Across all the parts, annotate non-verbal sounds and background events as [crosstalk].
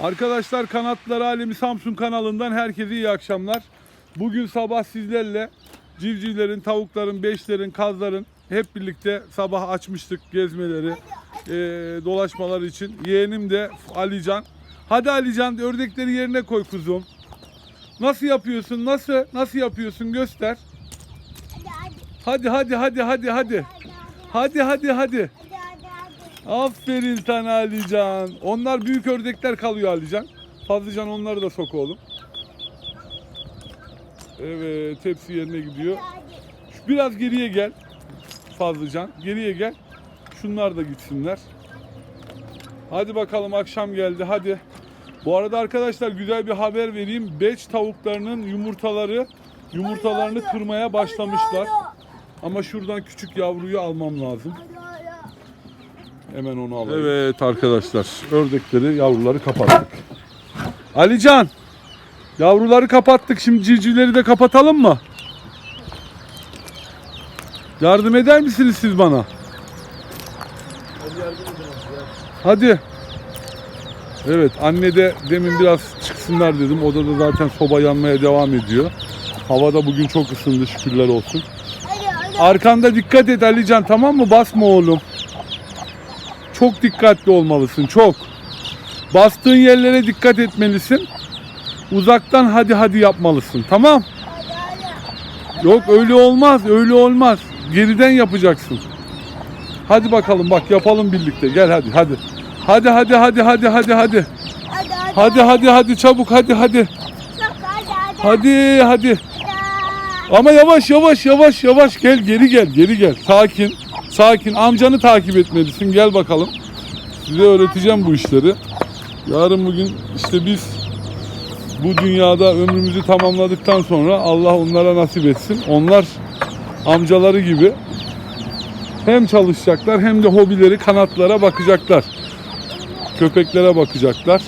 Arkadaşlar Kanatları Alemi Samsun kanalından herkese iyi akşamlar. Bugün sabah sizlerle civcivlerin, tavukların, beşlerin, kazların hep birlikte sabah açmıştık gezmeleri, eee, dolaşmalar için. Yeğenim de Alican. Hadi Alican ördekleri yerine koy kuzum. Nasıl yapıyorsun? Nasıl? Nasıl yapıyorsun? Göster. Hadi hadi hadi hadi hadi. Hadi hadi hadi. Aferin sana Alican. Onlar büyük ördekler kalıyor Alican. Fazlıcan onları da sok oğlum. Evet hepsi yerine gidiyor. Biraz geriye gel. Fazlıcan. Geriye gel. Şunlar da gitsinler. Hadi bakalım akşam geldi hadi. Bu arada arkadaşlar güzel bir haber vereyim. Beç tavuklarının yumurtaları yumurtalarını kırmaya başlamışlar. Ama şuradan küçük yavruyu almam lazım. Hemen onu alayım. Evet arkadaşlar ördekleri yavruları kapattık. Alican yavruları kapattık şimdi civcivleri de kapatalım mı? Yardım eder misiniz siz bana? Hadi. Evet anne de demin biraz çıksınlar dedim. Odada zaten soba yanmaya devam ediyor. Havada bugün çok ısındı şükürler olsun. Arkanda dikkat et Alican tamam mı? Basma oğlum. Çok dikkatli olmalısın çok. Bastığın yerlere dikkat etmelisin. Uzaktan hadi hadi yapmalısın tamam? Yok öyle olmaz öyle olmaz. Geriden yapacaksın. Hadi bakalım bak yapalım birlikte gel hadi hadi. Hadi hadi hadi hadi hadi hadi. Hadi hadi hadi çabuk hadi hadi. Hadi hadi. Ama yavaş yavaş yavaş yavaş gel geri gel geri gel. Sakin. Sakin. Amcanı takip etmelisin. Gel bakalım. Size öğreteceğim bu işleri. Yarın bugün işte biz bu dünyada ömrümüzü tamamladıktan sonra Allah onlara nasip etsin. Onlar amcaları gibi hem çalışacaklar hem de hobileri kanatlara bakacaklar. Köpeklere bakacaklar.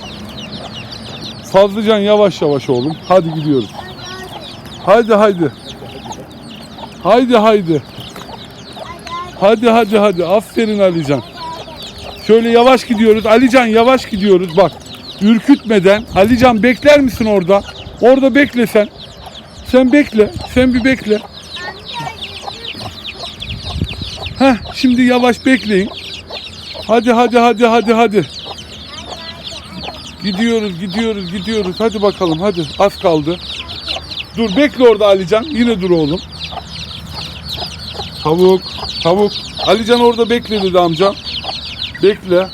Fazlıcan yavaş yavaş oğlum. Hadi gidiyoruz. Haydi haydi. Haydi haydi. Hadi hadi hadi. Aferin Alican. Şöyle yavaş gidiyoruz. Alican yavaş gidiyoruz bak. Ürkütmeden. Alican bekler misin orada? Orada bekle sen. Sen bekle. Sen bir bekle. Heh, şimdi yavaş bekleyin. Hadi hadi hadi hadi hadi. Gidiyoruz gidiyoruz gidiyoruz. Hadi bakalım hadi. Az kaldı. Dur bekle orada Alican. Yine dur oğlum. Tavuk, tavuk. Alican orada bekle dedi amcam. Bekle.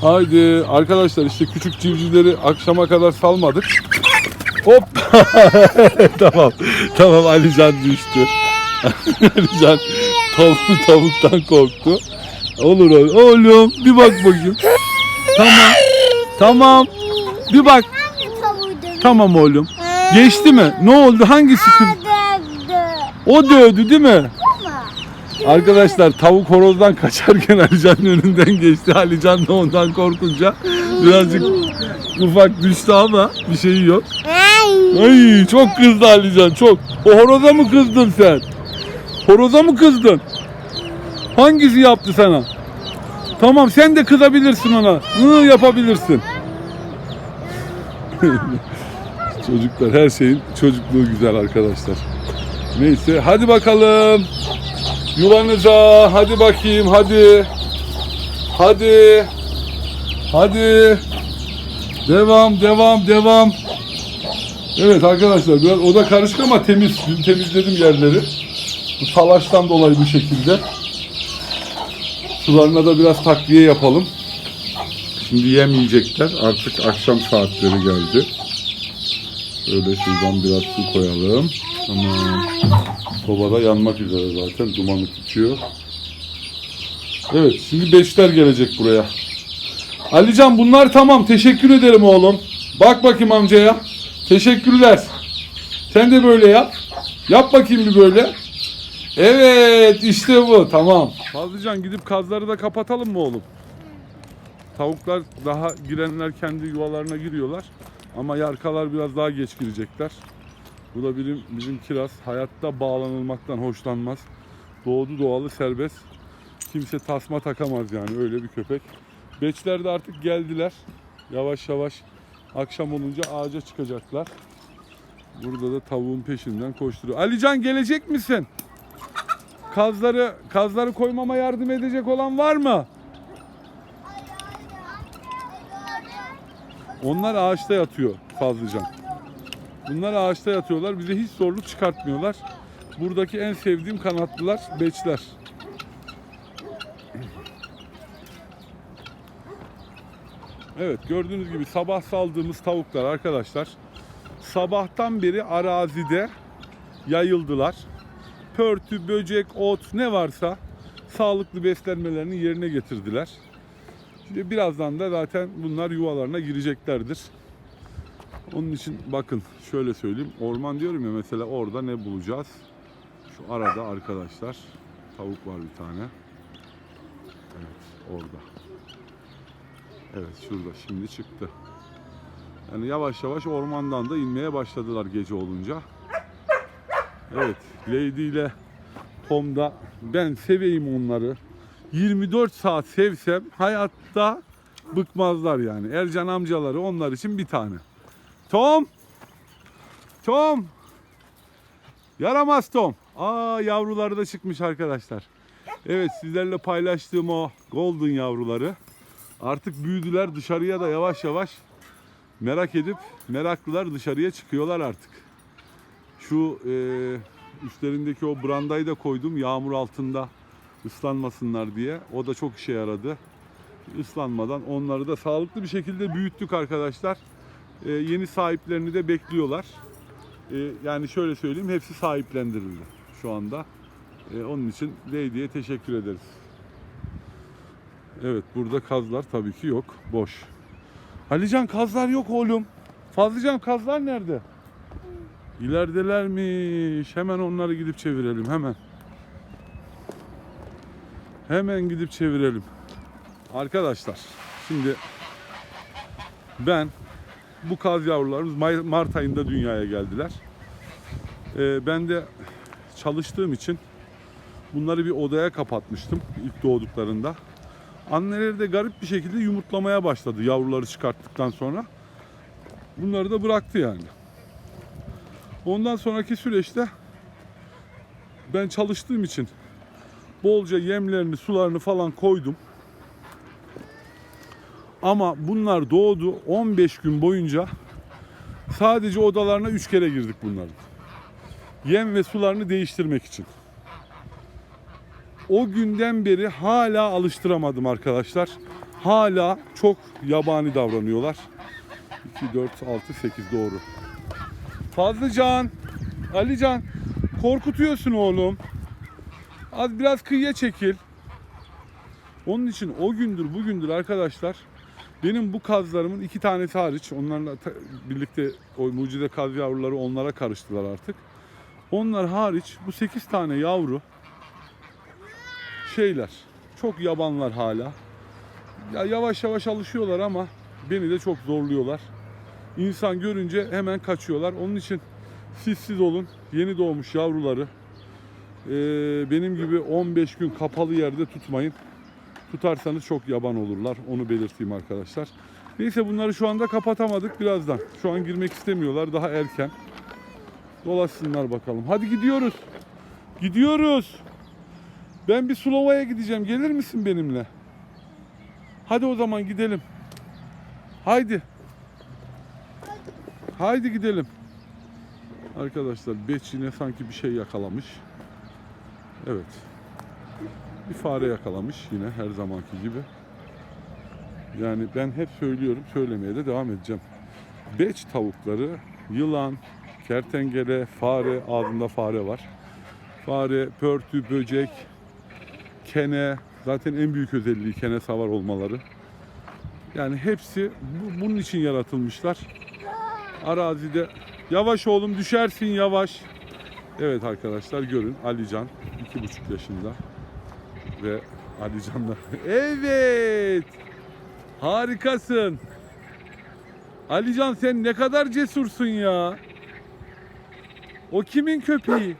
Haydi arkadaşlar işte küçük civcivleri akşama kadar salmadık. Hop. [laughs] tamam. Tamam Alican düştü. [laughs] Alican tavuk, tavuktan korktu. Olur oğlum. Oğlum bir bak bakayım. Tamam. Tamam. Bir bak. Tamam oğlum. Geçti mi? Ne oldu? Hangisi kız? O dövdü değil mi? Arkadaşlar tavuk horozdan kaçarken [laughs] Alican'ın önünden geçti. Alican da ondan korkunca birazcık ufak düştü ama bir şeyi yok. Ay çok kızdı Alican çok. O horoza mı kızdın sen? Horoza mı kızdın? Hangisi yaptı sana? Tamam sen de kızabilirsin ona. Hı yapabilirsin. [laughs] Çocuklar her şeyin çocukluğu güzel arkadaşlar. Neyse hadi bakalım. Yuvanıza hadi bakayım hadi. Hadi. Hadi. Devam devam devam. Evet arkadaşlar biraz oda karışık ama temiz. Dün temizledim yerleri. Bu talaştan dolayı bu şekilde. Sularına da biraz takviye yapalım. Şimdi yemeyecekler. Artık akşam saatleri geldi. Şöyle şuradan biraz su koyalım. Tamam. Sobada yanmak üzere zaten. Dumanı tutuyor. Evet şimdi beşler gelecek buraya. Alican bunlar tamam. Teşekkür ederim oğlum. Bak bakayım amcaya. Teşekkürler. Sen de böyle yap. Yap bakayım bir böyle. Evet işte bu tamam. Fazlıcan gidip kazları da kapatalım mı oğlum? Tavuklar daha girenler kendi yuvalarına giriyorlar. Ama yarkalar biraz daha geç girecekler. Bu da bizim, bizim kiraz. Hayatta bağlanılmaktan hoşlanmaz. Doğdu doğalı serbest. Kimse tasma takamaz yani öyle bir köpek. Beçler de artık geldiler. Yavaş yavaş akşam olunca ağaca çıkacaklar. Burada da tavuğun peşinden koşturuyor. Alican gelecek misin? Kazları kazları koymama yardım edecek olan var mı? Onlar ağaçta yatıyor fazlacan. Bunlar ağaçta yatıyorlar. Bize hiç zorluk çıkartmıyorlar. Buradaki en sevdiğim kanatlılar beçler. Evet gördüğünüz gibi sabah saldığımız tavuklar arkadaşlar sabahtan beri arazide yayıldılar. Pörtü, böcek, ot ne varsa sağlıklı beslenmelerini yerine getirdiler. Şimdi birazdan da zaten bunlar yuvalarına gireceklerdir. Onun için bakın şöyle söyleyeyim. Orman diyorum ya mesela orada ne bulacağız? Şu arada arkadaşlar tavuk var bir tane. Evet orada. Evet şurada şimdi çıktı. Yani yavaş yavaş ormandan da inmeye başladılar gece olunca. Evet Lady ile Tom da ben seveyim onları. 24 saat sevsem hayatta bıkmazlar yani. Ercan amcaları onlar için bir tane. Tom! Tom! Yaramaz Tom. Aa yavruları da çıkmış arkadaşlar. Evet sizlerle paylaştığım o golden yavruları artık büyüdüler dışarıya da yavaş yavaş merak edip meraklılar dışarıya çıkıyorlar artık. Şu e, üstlerindeki o brandayı da koydum yağmur altında ıslanmasınlar diye. O da çok işe yaradı. Islanmadan onları da sağlıklı bir şekilde büyüttük arkadaşlar. E, yeni sahiplerini de bekliyorlar. E, yani şöyle söyleyeyim hepsi sahiplendirildi şu anda. E, onun için Lady'ye teşekkür ederiz. Evet burada kazlar tabii ki yok. Boş. Alican kazlar yok oğlum. Fazlıcan kazlar nerede? İleridelermiş. Hemen onları gidip çevirelim hemen. Hemen gidip çevirelim. Arkadaşlar şimdi ben bu kaz yavrularımız Mart ayında dünyaya geldiler. Ee, ben de çalıştığım için bunları bir odaya kapatmıştım ilk doğduklarında. Anneleri de garip bir şekilde yumurtlamaya başladı yavruları çıkarttıktan sonra. Bunları da bıraktı yani. Ondan sonraki süreçte ben çalıştığım için bolca yemlerini, sularını falan koydum. Ama bunlar doğdu 15 gün boyunca sadece odalarına 3 kere girdik bunların. Yem ve sularını değiştirmek için. O günden beri hala alıştıramadım arkadaşlar. Hala çok yabani davranıyorlar. 2, 4, 6, 8 doğru. Fazlıcan, Alican korkutuyorsun oğlum. Az biraz kıyıya çekil. Onun için o gündür bugündür arkadaşlar benim bu kazlarımın iki tanesi hariç onlarla birlikte o mucize kaz yavruları onlara karıştılar artık. Onlar hariç bu 8 tane yavru şeyler çok yabanlar hala. Ya yavaş yavaş alışıyorlar ama beni de çok zorluyorlar. İnsan görünce hemen kaçıyorlar. Onun için siz olun. Yeni doğmuş yavruları eee, benim gibi 15 gün kapalı yerde tutmayın. Tutarsanız çok yaban olurlar. Onu belirteyim arkadaşlar. Neyse bunları şu anda kapatamadık birazdan. Şu an girmek istemiyorlar. Daha erken. Dolaşsınlar bakalım. Hadi gidiyoruz. Gidiyoruz. Ben bir Sulova'ya gideceğim. Gelir misin benimle? Hadi o zaman gidelim. Haydi. Haydi gidelim. Arkadaşlar Beç yine sanki bir şey yakalamış. Evet. Bir fare yakalamış yine her zamanki gibi. Yani ben hep söylüyorum, söylemeye de devam edeceğim. Beç tavukları, yılan, kertenkele, fare, ağzında fare var. Fare, pörtü, böcek, kene, zaten en büyük özelliği kene savar olmaları. Yani hepsi bu, bunun için yaratılmışlar. Arazide yavaş oğlum düşersin yavaş. Evet arkadaşlar görün Alican iki buçuk yaşında ve Alican'la. [laughs] Evet. Harikasın. Alican sen ne kadar cesursun ya. O kimin köpeği?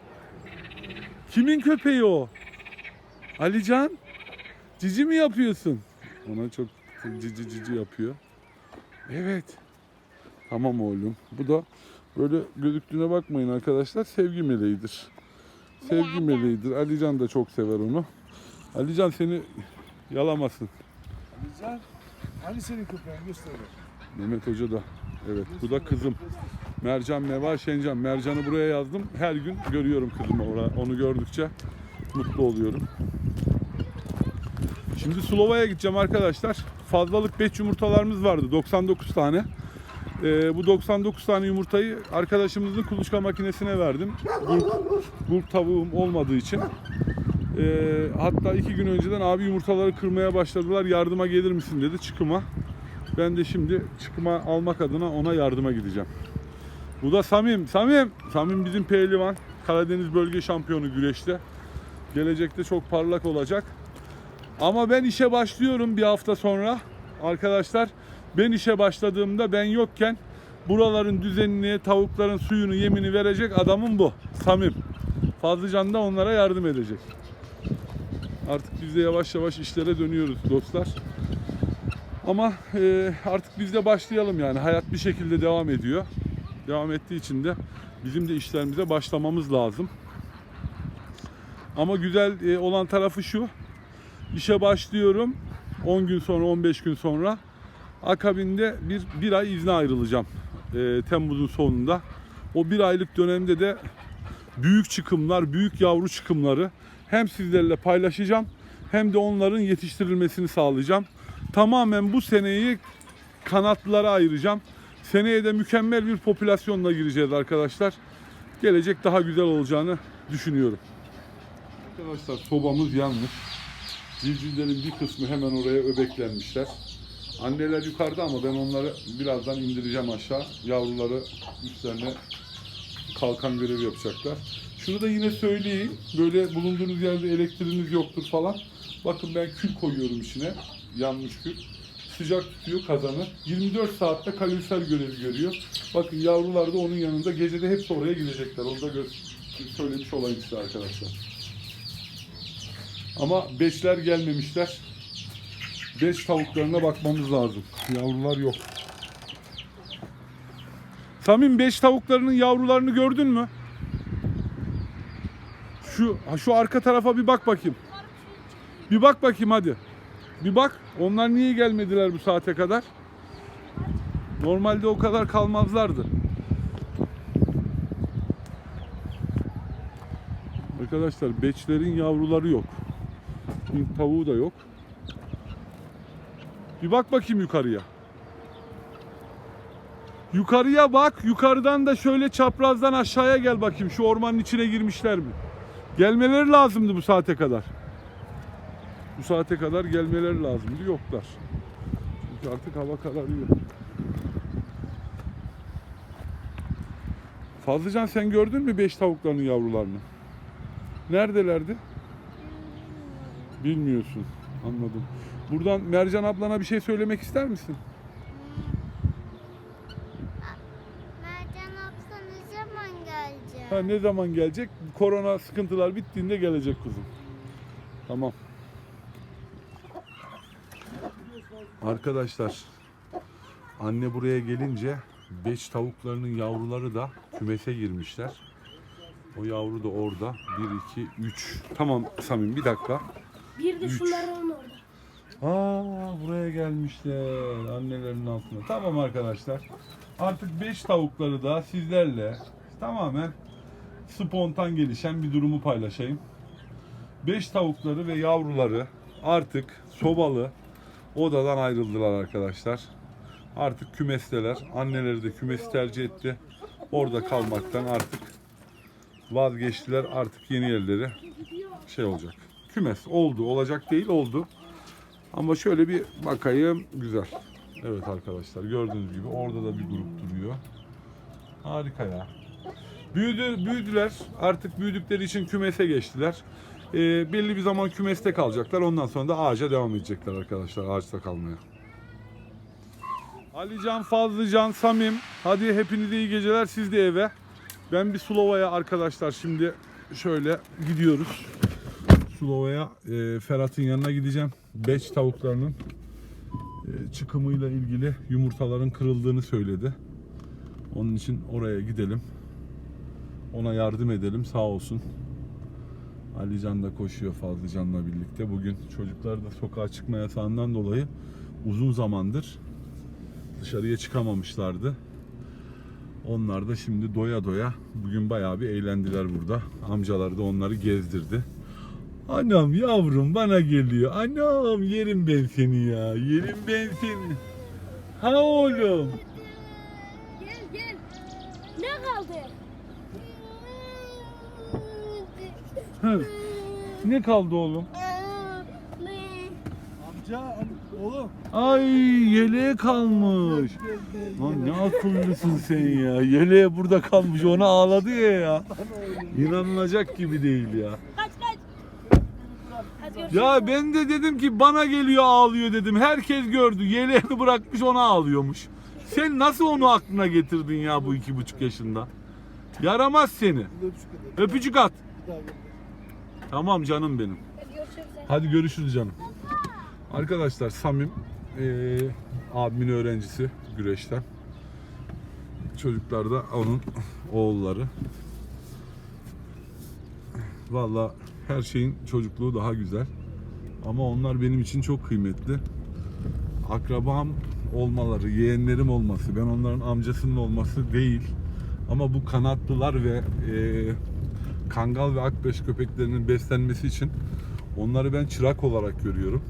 Kimin köpeği o? Alican cici mi yapıyorsun? Ona çok cici cici yapıyor. Evet. Tamam oğlum. Bu da böyle gözüktüğüne bakmayın arkadaşlar. Sevgi meleğidir. Sevgi meleğidir. Alican da çok sever onu. Alican seni yalamasın. Güzel. Hani senin köpeğin göster. bak. Mehmet Hoca da. Evet bu da kızım. Mercan Meva Şencan. Mercan'ı buraya yazdım. Her gün görüyorum kızımı. Ora- Onu gördükçe mutlu oluyorum. Şimdi Slova'ya gideceğim arkadaşlar. Fazlalık 5 yumurtalarımız vardı. 99 tane. Ee, bu 99 tane yumurtayı arkadaşımızın kuluçka makinesine verdim. Gurk, gurk tavuğum olmadığı için. Ee, hatta iki gün önceden abi yumurtaları kırmaya başladılar. Yardıma gelir misin dedi çıkıma. Ben de şimdi çıkıma almak adına ona yardıma gideceğim. Bu da Samim. Samim. Samim bizim pehlivan. Karadeniz bölge şampiyonu güreşte. Gelecekte çok parlak olacak. Ama ben işe başlıyorum bir hafta sonra. Arkadaşlar ben işe başladığımda ben yokken buraların düzenini, tavukların suyunu, yemini verecek adamım bu. Samim. Fazlıcan da onlara yardım edecek. Artık biz de yavaş yavaş işlere dönüyoruz dostlar. Ama e, artık biz de başlayalım yani. Hayat bir şekilde devam ediyor. Devam ettiği için de bizim de işlerimize başlamamız lazım. Ama güzel e, olan tarafı şu. İşe başlıyorum. 10 gün sonra, 15 gün sonra. Akabinde bir, bir ay izne ayrılacağım. E, Temmuz'un sonunda. O bir aylık dönemde de büyük çıkımlar, büyük yavru çıkımları hem sizlerle paylaşacağım hem de onların yetiştirilmesini sağlayacağım. Tamamen bu seneyi kanatlılara ayıracağım. Seneye de mükemmel bir popülasyonla gireceğiz arkadaşlar. Gelecek daha güzel olacağını düşünüyorum. Arkadaşlar sobamız yanmış. Civcivlerin bir kısmı hemen oraya öbeklenmişler. Anneler yukarıda ama ben onları birazdan indireceğim aşağı. Yavruları üstlerine kalkan görevi yapacaklar. Şunu da yine söyleyeyim. Böyle bulunduğunuz yerde elektriğiniz yoktur falan. Bakın ben kül koyuyorum içine. Yanmış kül. Sıcak tutuyor kazanı. 24 saatte kalorisel görevi görüyor. Bakın yavrular da onun yanında. Gecede hepsi oraya gidecekler. Onu da söylemiş olayım size arkadaşlar. Ama beşler gelmemişler. Beş tavuklarına bakmamız lazım. Yavrular yok. Samim beş tavuklarının yavrularını gördün mü? Şu şu arka tarafa bir bak bakayım. Bir bak bakayım hadi. Bir bak. Onlar niye gelmediler bu saate kadar? Normalde o kadar kalmazlardı. Arkadaşlar beçlerin yavruları yok. Hint tavuğu da yok. Bir bak bakayım yukarıya. Yukarıya bak. Yukarıdan da şöyle çaprazdan aşağıya gel bakayım. Şu ormanın içine girmişler mi? Gelmeleri lazımdı bu saate kadar. Bu saate kadar gelmeleri lazımdı. Yoklar. Çünkü artık hava kararıyor. Fazlıcan sen gördün mü beş tavukların yavrularını? Neredelerdi? Bilmiyorsun. Anladım. Buradan Mercan ablana bir şey söylemek ister misin? Mercan abla ne zaman gelecek? Ha, ne zaman gelecek? Korona sıkıntılar bittiğinde gelecek kuzum. Tamam. Arkadaşlar anne buraya gelince beş tavuklarının yavruları da kümese girmişler. O yavru da orada. 1, 2, 3. Tamam Samim bir dakika. Bir de Üç. şunların orada. Aa buraya gelmişler annelerin altına. Tamam arkadaşlar. Artık 5 tavukları da sizlerle tamamen spontan gelişen bir durumu paylaşayım. 5 tavukları ve yavruları artık sobalı odadan ayrıldılar arkadaşlar. Artık kümesteler. Anneleri de kümesi tercih etti. Orada kalmaktan artık vazgeçtiler. Artık yeni yerleri şey olacak. Kümes oldu. Olacak değil oldu. Ama şöyle bir bakayım güzel. Evet arkadaşlar gördüğünüz gibi orada da bir grup duruyor. Harika ya. Büyüdü, büyüdüler. Artık büyüdükleri için kümese geçtiler. Ee, belli bir zaman kümeste kalacaklar. Ondan sonra da ağaca devam edecekler arkadaşlar. Ağaçta kalmaya. Alican, Fazlıcan, Samim. Hadi hepinize iyi geceler. Siz de eve. Ben bir Slova'ya arkadaşlar şimdi şöyle gidiyoruz. Sulova'ya e, Ferhat'ın yanına gideceğim. Beç tavuklarının e, çıkımıyla ilgili yumurtaların kırıldığını söyledi. Onun için oraya gidelim. Ona yardım edelim sağ olsun. Alican da koşuyor Fazlıcan'la birlikte. Bugün çocuklar da sokağa çıkma yasağından dolayı uzun zamandır dışarıya çıkamamışlardı. Onlar da şimdi doya doya bugün bayağı bir eğlendiler burada. Amcalar da onları gezdirdi. Anam yavrum bana geliyor. Anam yerim ben seni ya. Yerim ben seni. Ha oğlum. Gel gel. Ne kaldı? Hı. Ne kaldı oğlum? Amca, am- oğlum. Ay yeleğe kalmış. Lan ne akıllısın sen ya. Yeleğe burada kalmış. Ona ağladı ya ya. İnanılacak gibi değil ya. Kaç kaç. Hadi görüşürüz. Ya ben de dedim ki bana geliyor ağlıyor dedim. Herkes gördü. Yeleğini bırakmış ona ağlıyormuş. Sen nasıl onu aklına getirdin ya bu iki buçuk yaşında? Yaramaz seni. Öpücük at. Tamam canım benim. Hadi görüşürüz. Canım. Arkadaşlar Samim eee abimin öğrencisi güreşten. Çocuklar da onun oğulları. Valla her şeyin çocukluğu daha güzel. Ama onlar benim için çok kıymetli. Akrabam olmaları, yeğenlerim olması, ben onların amcasının olması değil. Ama bu kanatlılar ve eee, kangal ve akbeş köpeklerinin beslenmesi için onları ben çırak olarak görüyorum.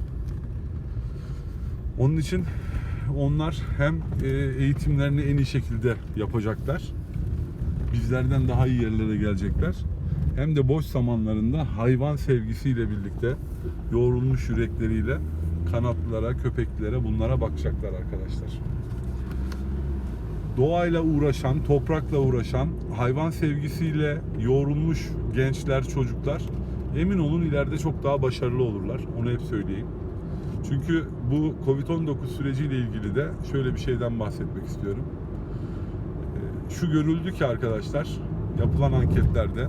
Onun için onlar hem e, eğitimlerini en iyi şekilde yapacaklar. Bizlerden daha iyi yerlere gelecekler. Hem de boş zamanlarında hayvan sevgisiyle birlikte yoğrulmuş yürekleriyle kanatlılara, köpeklere bunlara bakacaklar arkadaşlar. Doğayla uğraşan, toprakla uğraşan, hayvan sevgisiyle yoğrulmuş gençler, çocuklar emin olun ileride çok daha başarılı olurlar. Onu hep söyleyeyim. Çünkü bu Covid-19 süreciyle ilgili de şöyle bir şeyden bahsetmek istiyorum. Ee, Şu görüldü ki arkadaşlar yapılan anketlerde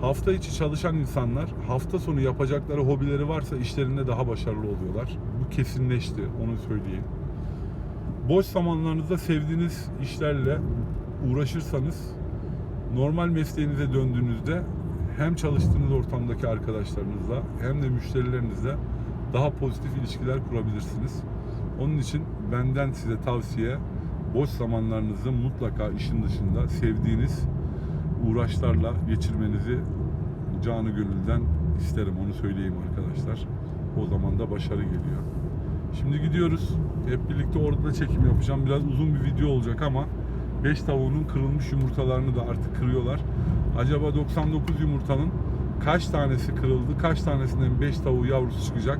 hafta içi çalışan insanlar hafta sonu yapacakları hobileri varsa işlerinde daha başarılı oluyorlar. Bu kesinleşti onu söyleyeyim. Boş zamanlarınızda sevdiğiniz işlerle uğraşırsanız normal mesleğinize döndüğünüzde hem çalıştığınız ortamdaki arkadaşlarınızla hem de müşterilerinizle daha pozitif ilişkiler kurabilirsiniz. Onun için benden size tavsiye boş zamanlarınızı mutlaka işin dışında sevdiğiniz uğraşlarla geçirmenizi canı gönülden isterim onu söyleyeyim arkadaşlar. O zaman da başarı geliyor. Şimdi gidiyoruz. Hep birlikte orada da çekim yapacağım. Biraz uzun bir video olacak ama 5 tavuğunun kırılmış yumurtalarını da artık kırıyorlar. Acaba 99 yumurtanın kaç tanesi kırıldı, kaç tanesinden 5 tavuğu yavrusu çıkacak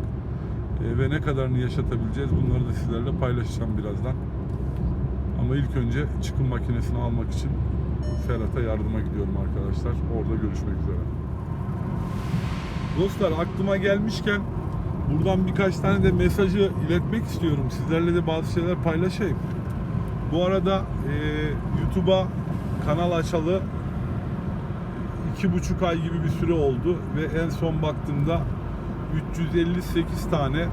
e, ve ne kadarını yaşatabileceğiz bunları da sizlerle paylaşacağım birazdan. Ama ilk önce çıkım makinesini almak için Ferhat'a yardıma gidiyorum arkadaşlar. Orada görüşmek üzere. Dostlar aklıma gelmişken buradan birkaç tane de mesajı iletmek istiyorum. Sizlerle de bazı şeyler paylaşayım. Bu arada e, YouTube'a kanal açalı iki buçuk ay gibi bir süre oldu ve en son baktığımda 358 tane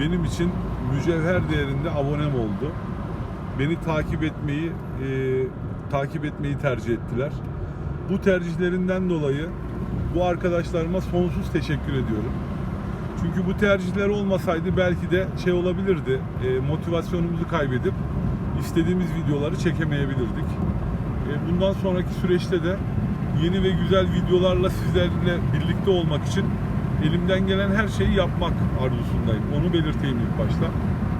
benim için mücevher değerinde abonem oldu. Beni takip etmeyi e, takip etmeyi tercih ettiler. Bu tercihlerinden dolayı bu arkadaşlarıma sonsuz teşekkür ediyorum. Çünkü bu tercihler olmasaydı belki de şey olabilirdi. e, motivasyonumuzu kaybedip istediğimiz videoları çekemeyebilirdik. E, bundan sonraki süreçte de yeni ve güzel videolarla sizlerle birlikte olmak için elimden gelen her şeyi yapmak arzusundayım. Onu belirteyim ilk başta.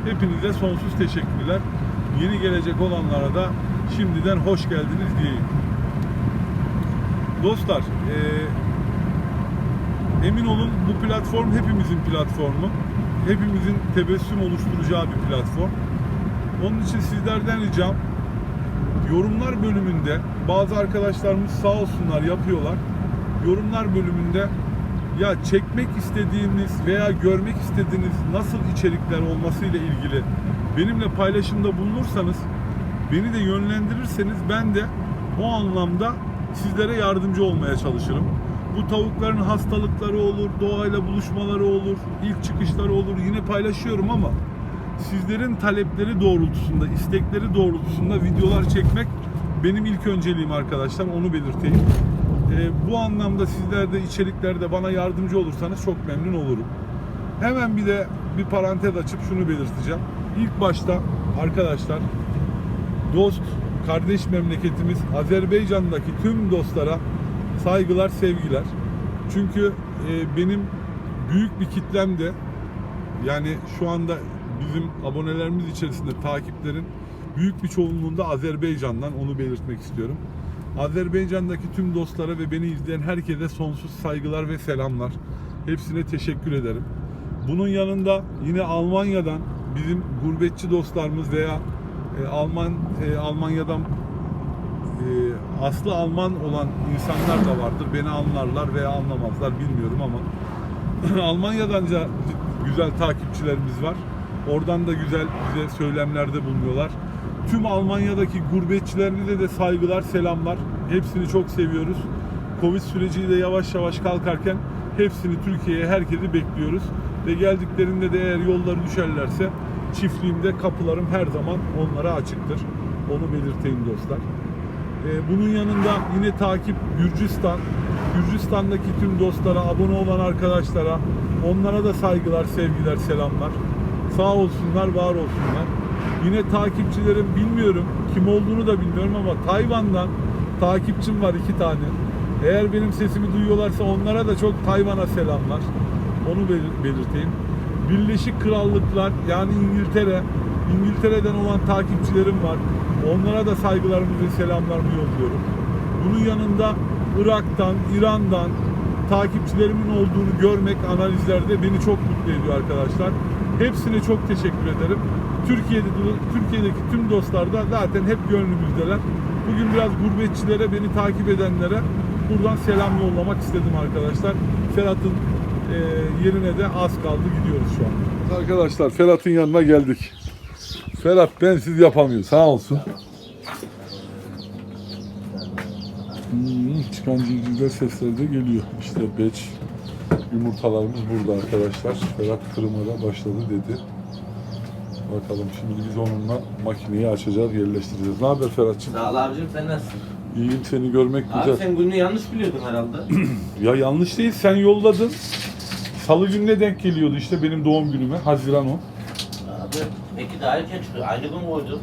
Hepinize sonsuz teşekkürler. Yeni gelecek olanlara da şimdiden hoş geldiniz diyeyim. Dostlar, e, emin olun bu platform hepimizin platformu. Hepimizin tebessüm oluşturacağı bir platform. Onun için sizlerden ricam yorumlar bölümünde bazı arkadaşlarımız sağ olsunlar yapıyorlar. Yorumlar bölümünde ya çekmek istediğiniz veya görmek istediğiniz nasıl içerikler olması ile ilgili benimle paylaşımda bulunursanız beni de yönlendirirseniz ben de o anlamda sizlere yardımcı olmaya çalışırım. bu tavukların hastalıkları olur, doğayla buluşmaları olur, ilk çıkışları olur. Yine paylaşıyorum ama sizlerin talepleri doğrultusunda, istekleri doğrultusunda videolar çekmek benim ilk önceliğim arkadaşlar. Onu belirteyim. Ee, bu anlamda sizler de içeriklerde bana yardımcı olursanız çok memnun olurum. Hemen bir de bir parantez açıp şunu belirteceğim. İlk başta arkadaşlar dost, kardeş memleketimiz Azerbaycan'daki tüm dostlara saygılar, sevgiler. Çünkü e, benim büyük bir kitlem de yani şu anda bizim abonelerimiz içerisinde takiplerin büyük bir çoğunluğunda Azerbaycan'dan onu belirtmek istiyorum. Azerbaycan'daki tüm dostlara ve beni izleyen herkese sonsuz saygılar ve selamlar. Hepsine teşekkür ederim. Bunun yanında yine Almanya'dan bizim gurbetçi dostlarımız veya e, Alman e, Almanya'dan e, aslı Alman olan insanlar da vardır. Beni anlarlar veya anlamazlar bilmiyorum ama [clears throat] Almanya'dan da güzel takipçilerimiz var. Oradan da güzel bize söylemlerde bulunuyorlar. Tüm Almanya'daki gurbetçilerimize de saygılar, selamlar. Hepsini çok seviyoruz. Covid süreciyle yavaş yavaş kalkarken hepsini Türkiye'ye herkesi bekliyoruz. Ve geldiklerinde de eğer yolları düşerlerse çiftliğimde kapılarım her zaman onlara açıktır. Onu belirteyim dostlar. Ee, bunun yanında yine takip Gürcistan. Gürcistan'daki tüm dostlara, abone olan arkadaşlara, onlara da saygılar, sevgiler, selamlar. Sağ olsunlar, var olsunlar. Yine takipçilerim bilmiyorum, kim olduğunu da bilmiyorum ama Tayvan'dan takipçim var iki tane. Eğer benim sesimi duyuyorlarsa onlara da çok Tayvan'a selamlar. Onu belir- belirteyim. Birleşik Krallıklar yani İngiltere, İngiltere'den olan takipçilerim var. Onlara da saygılarımı ve selamlarımı yolluyorum. Bunun yanında Irak'tan, İran'dan takipçilerimin olduğunu görmek analizlerde beni çok mutlu ediyor arkadaşlar. Hepsine çok teşekkür ederim. Türkiye'de Türkiye'deki tüm dostlar da zaten hep gönlümüzdeler. Bugün biraz gurbetçilere, beni takip edenlere buradan selam yollamak istedim arkadaşlar. Ferhat'ın e, yerine de az kaldı gidiyoruz şu an. Arkadaşlar Ferhat'ın yanına geldik. Ferhat ben siz yapamıyor sağ olsun. Hmm, çıkan civcivler sesleri de geliyor. İşte beç yumurtalarımız burada arkadaşlar. Ferhat kırmaya başladı dedi. Bakalım şimdi biz onunla makineyi açacağız, yerleştireceğiz. Ne haber Ferhat'cığım? Sağ ol abicim sen nasılsın? İyiyim seni görmek Abi güzel. sen gününü yanlış biliyordun herhalde. [clears throat] Ya yanlış değil sen yolladın. Salı gününe denk geliyordu işte benim doğum günüme. Haziran o. Abi peki daha erken çıkıyor. Aynı gün koydum.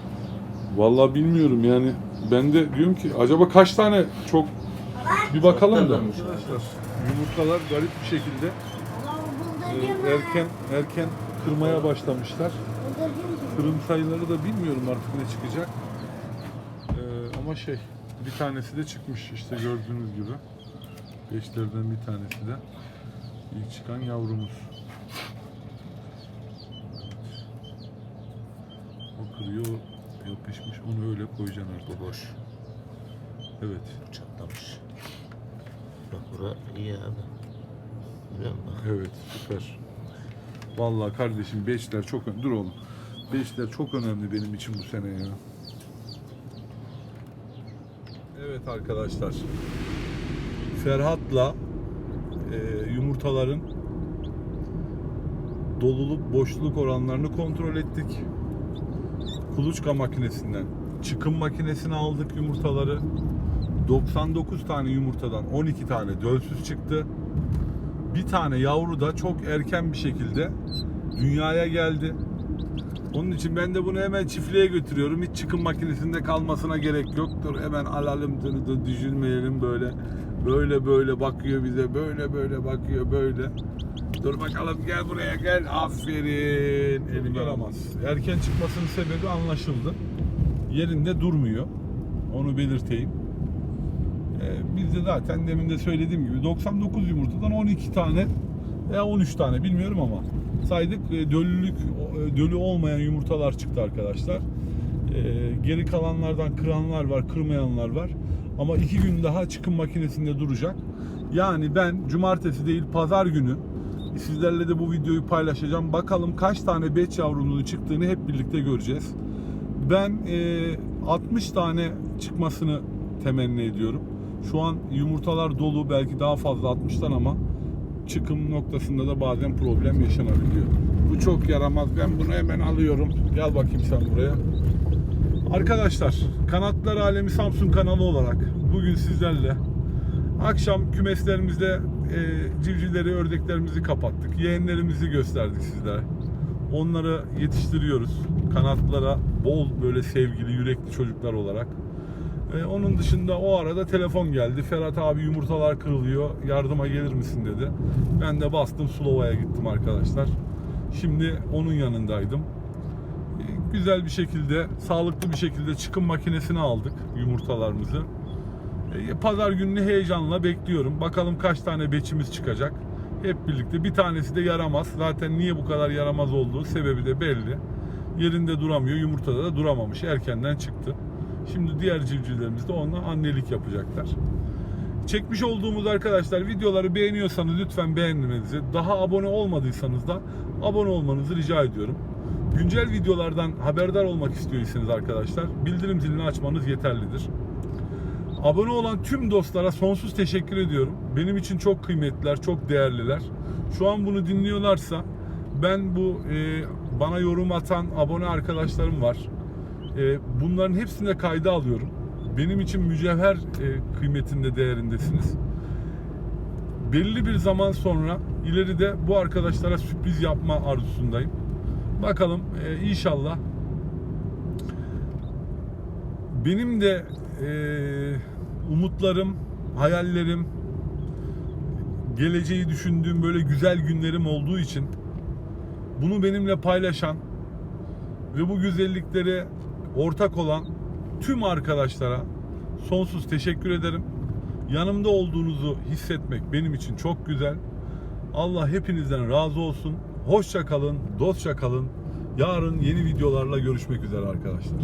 Vallahi bilmiyorum yani. Ben de diyorum ki acaba kaç tane çok bir bakalım da. Çok da Arkadaşlar yumurtalar garip bir şekilde e, erken erken kırmaya başlamışlar. Kırım sayıları da bilmiyorum artık ne çıkacak. E, ama şey bir tanesi de çıkmış işte gördüğünüz gibi. Beşlerden bir tanesi de ilk çıkan yavrumuz. O kırıyor, yapışmış. Onu öyle koyacaksın artık. boş. Evet. Çatlamış. Bak bura iyi abi. Biliyor musun? Bak. Evet, süper. Vallahi kardeşim beşler çok önemli. Dur oğlum. Beşler çok önemli benim için bu sene ya. Evet arkadaşlar. Ferhat'la e, yumurtaların doluluk boşluk oranlarını kontrol ettik. Kuluçka makinesinden çıkım makinesine aldık yumurtaları. 99 tane yumurtadan 12 tane dölsüz çıktı. Bir tane yavru da çok erken bir şekilde dünyaya geldi. Onun için ben de bunu hemen çiftliğe götürüyorum. Hiç çıkım makinesinde kalmasına gerek yoktur. Hemen alalım düşünmeyelim böyle. Böyle böyle bakıyor bize. Böyle böyle bakıyor böyle. Dur bakalım gel buraya gel. Aferin. Alamaz. Erken çıkmasının sebebi anlaşıldı. Yerinde durmuyor. Onu belirteyim. Ee, biz de zaten demin de söylediğim gibi 99 yumurtadan 12 tane veya 13 tane bilmiyorum ama saydık e, döllülük e, dölü olmayan yumurtalar çıktı arkadaşlar. Ee, geri kalanlardan kıranlar var, kırmayanlar var. Ama iki gün daha çıkım makinesinde duracak. Yani ben cumartesi değil pazar günü sizlerle de bu videoyu paylaşacağım. Bakalım kaç tane beç yavrunun çıktığını hep birlikte göreceğiz. Ben e, 60 tane çıkmasını temenni ediyorum. Şu an yumurtalar dolu belki daha fazla atmışlar ama çıkım noktasında da bazen problem yaşanabiliyor. Bu çok yaramaz. Ben bunu hemen alıyorum. Gel bakayım sen buraya. Arkadaşlar Kanatlar Alemi Samsun kanalı olarak bugün sizlerle akşam kümeslerimizde e, civcivleri, ördeklerimizi kapattık. Yeğenlerimizi gösterdik sizlere. Onları yetiştiriyoruz. Kanatlara bol böyle sevgili, yürekli çocuklar olarak. E, onun dışında o arada telefon geldi. Ferhat abi yumurtalar kırılıyor. Yardıma gelir misin dedi. Ben de bastım Sulova'ya gittim arkadaşlar. Şimdi onun yanındaydım. Güzel bir şekilde, sağlıklı bir şekilde çıkım makinesini aldık yumurtalarımızı. E, Pazar gününü heyecanla bekliyorum. Bakalım kaç tane beçimiz çıkacak. Hep birlikte. Bir tanesi de yaramaz. Zaten niye bu kadar yaramaz olduğu sebebi de belli. Yerinde duramıyor. Yumurtada da duramamış. Erkenden çıktı. Şimdi diğer civcivlerimiz de onunla annelik yapacaklar. Çekmiş olduğumuz arkadaşlar videoları beğeniyorsanız lütfen beğenmenizi, daha abone olmadıysanız da abone olmanızı rica ediyorum. Güncel videolardan haberdar olmak istiyorsanız arkadaşlar bildirim zilini açmanız yeterlidir. Abone olan tüm dostlara sonsuz teşekkür ediyorum. Benim için çok kıymetliler, çok değerliler. Şu an bunu dinliyorlarsa ben bu e, bana yorum atan abone arkadaşlarım var. E, bunların hepsini de kayda alıyorum. Benim için mücevher e, kıymetinde, değerindesiniz. Belli bir zaman sonra ileride bu arkadaşlara sürpriz yapma arzusundayım. Bakalım e, inşallah benim de e, umutlarım, hayallerim, geleceği düşündüğüm böyle güzel günlerim olduğu için bunu benimle paylaşan ve bu güzelliklere ortak olan tüm arkadaşlara sonsuz teşekkür ederim. Yanımda olduğunuzu hissetmek benim için çok güzel. Allah hepinizden razı olsun. Hoşça kalın, dostça kalın. Yarın yeni videolarla görüşmek üzere arkadaşlar.